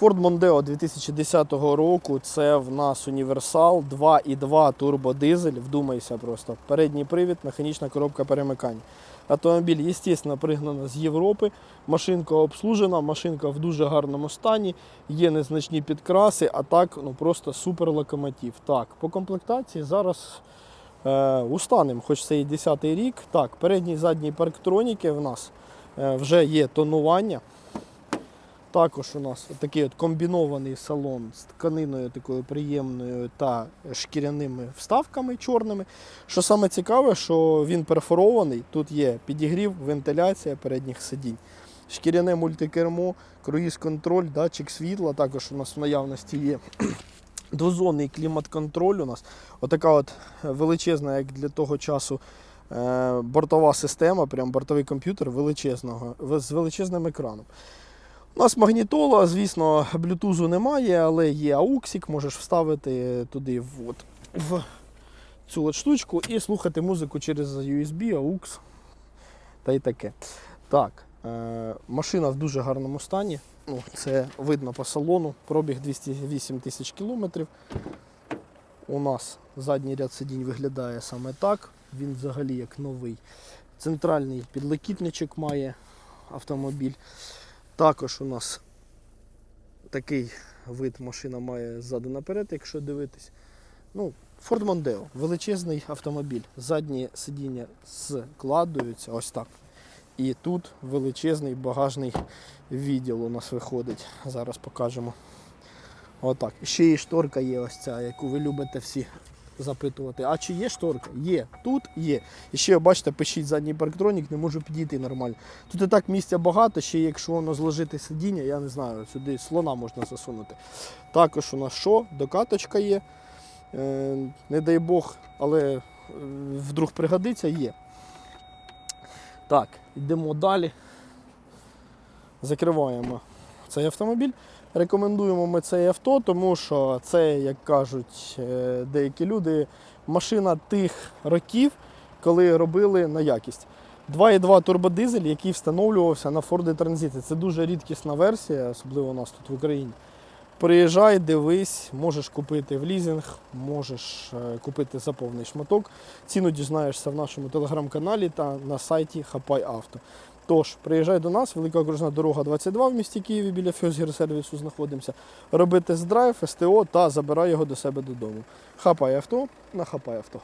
Ford Mondeo 2010 року це в нас універсал 2.2 турбодизель. Вдумайся просто. Передній привід, механічна коробка перемикання. Автомобіль, звісно, пригнано з Європи. Машинка обслужена, машинка в дуже гарному стані, є незначні підкраси, а так ну просто супер локомотив. Так, по комплектації зараз е, устанем, хоч це і 10-й рік. Так, передній задній парктроніки в нас е, вже є тонування. Також у нас такий от комбінований салон з тканиною такою приємною та шкіряними вставками чорними. Що саме цікаве, що він перфорований, тут є підігрів, вентиляція передніх сидінь, шкіряне мультикермо, круїз-контроль, датчик світла. Також у нас в наявності є двозонний клімат-контроль. У нас отака от величезна, як для того часу. е, Бортова система, прям бортовий комп'ютер величезного, з величезним екраном. У нас магнітола, звісно, блютузу немає, але є ауксик, можеш вставити туди от, в цю от штучку і слухати музику через USB, AUX та й таке. Так, е, машина в дуже гарному стані. Ну, це видно по салону. Пробіг 208 тисяч кілометрів. У нас задній ряд сидінь виглядає саме так. Він взагалі як новий. Центральний підлокітничок має автомобіль. Також у нас такий вид машина має ззаду наперед, якщо дивитись. Ну, Ford Mondeo, величезний автомобіль. Задні сидіння складуються ось так. І тут величезний багажний відділ у нас виходить. Зараз покажемо. Отак. Ще і шторка є ось ця, яку ви любите всі запитувати. А чи є шторка? Є. Тут є. І ще, бачите, пишіть задній парктронік, не можу підійти нормально. Тут і так місця багато, ще якщо воно зложити сидіння, я не знаю, сюди слона можна засунути. Також у нас що? Докаточка є. Е, не дай Бог, але е, вдруг пригодиться, є. Так, йдемо далі. Закриваємо цей автомобіль. Рекомендуємо ми цей авто, тому що це, як кажуть е, деякі люди, машина тих років, коли робили на якість. 2.2 турбодизель, який встановлювався на Ford Transit. Це дуже рідкісна версія, особливо у нас тут в Україні. Приїжджай, дивись, можеш купити в лізинг, можеш е, купити за повний шматок. Ціну дізнаєшся в нашому телеграм-каналі та на сайті Хапай Авто. Тож, приїжджай до нас, велика окружна дорога 22 в місті Києві біля Фьозгір сервісу знаходимося. Роби тест-драйв, СТО та забирай його до себе додому. Хапай авто на Хапай авто.